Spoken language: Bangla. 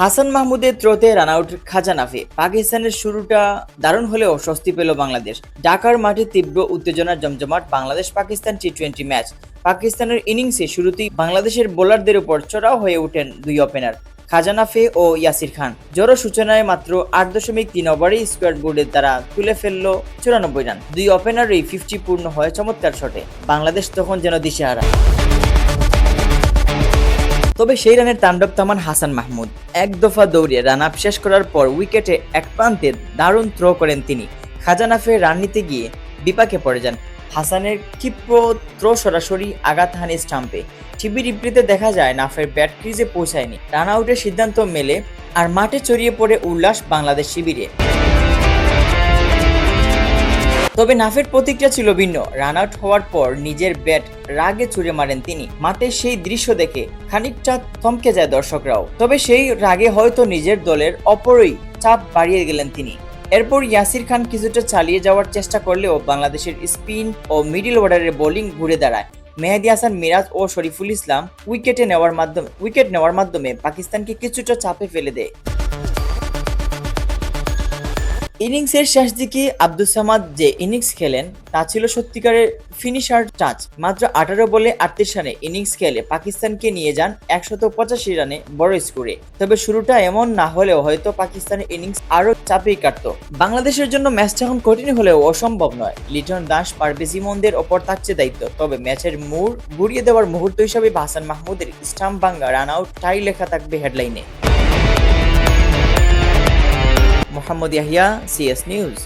হাসান মাহমুদের ত্রোতে রান আউট খাজানাফে পাকিস্তানের শুরুটা দারুণ হলেও স্বস্তি পেল বাংলাদেশ। ঢাকার মাঠে তীব্র উত্তেজনার জমজমাট Bangladesh Pakistan T twenty match পাকিস্তানের ইনিংসে শুরুতেই বাংলাদেশের বোলারদের উপর চড়াও হয়ে ওঠেন দুই ওপেনার খাজানাফে ও ইয়াসির খান। জড়ো সূচনায় মাত্র আট দশমিক তিন ওভারেই স্কোয়ার বোর্ডের দ্বারা তুলে ফেলল চুরানব্বই রান। দুই ওপেনারই ফিফটি পূর্ণ হয় চমৎকার শটে বাংলাদেশ তখন যেন দিশেহারা। তবে সেই রানের তাণ্ডব থামান হাসান মাহমুদ। এক দফা দৌড়ে রান আপ শেষ করার পর উইকেটে এক প্রান্তে দারুণ থ্রো করেন তিনি। খাজানাফে রান নিতে গিয়ে বিপাকে পড়ে যান। হাসানের ক্ষিপ্র থ্রো সরাসরি আঘাত হানি স্টাম্পে। টিভি রিপ্রিতে দেখা যায়, নাফের ব্যাট ক্রিজে পৌঁছায়নি। রান আউটের সিদ্ধান্ত মেলে আর মাঠে ছড়িয়ে পড়ে উল্লাস বাংলাদেশ শিবিরে। তবে নাফের প্রতিক্রিয়া ছিল ভিন্ন। রান আউট হওয়ার পর নিজের ব্যাট রাগে ছুড়ে মারেন তিনি। মাঠে সেই দৃশ্য দেখে খানিকটা থমকে যায় দর্শকরাও। তবে সেই রাগে হয়তো নিজের দলের অপরই চাপ বাড়িয়ে গেলেন তিনি। এরপর ইয়াসির খান কিছুটা চালিয়ে যাওয়ার চেষ্টা করলেও বাংলাদেশের স্পিন ও মিডল অর্ডারের বোলিং ঘুরে দাঁড়ায়। মেহেদি হাসান, মিরাজ ও শরীফুল ইসলাম উইকেটে নেওয়ার মাধ্যমে উইকেট নেওয়ার মাধ্যমে পাকিস্তানকে কিছুটা চাপে ফেলে দেয়। ইনিংসের শেষ দিকে আব্দুল সামাদ যে ইনিংস খেলেন, তা ছিল সত্যিকারের ফিনিশার টাচ মাত্র আঠারো বলে আটত্রিশ রানে ইনিংস খেলে পাকিস্তানকে নিয়ে যান একশত পঁচাশি রানে বড় স্কোরে। তবে শুরুটা এমন না হলেও হয়তো পাকিস্তানের ইনিংস আরও চাপেই কাটত। বাংলাদেশের জন্য ম্যাচটা এখন কঠিন হলেও অসম্ভব নয়। লিটন দাস, পারভেজ ইমনদের ওপর থাকছে দায়িত্ব। তবে ম্যাচের মুড় ঘুরিয়ে দেওয়ার মুহূর্ত হিসাবে হাসান মাহমুদের স্টাম্প ভাঙ্গা রান আউট টাই লেখা থাকবে হেডলাইনে। Mohammad Yahiya CS news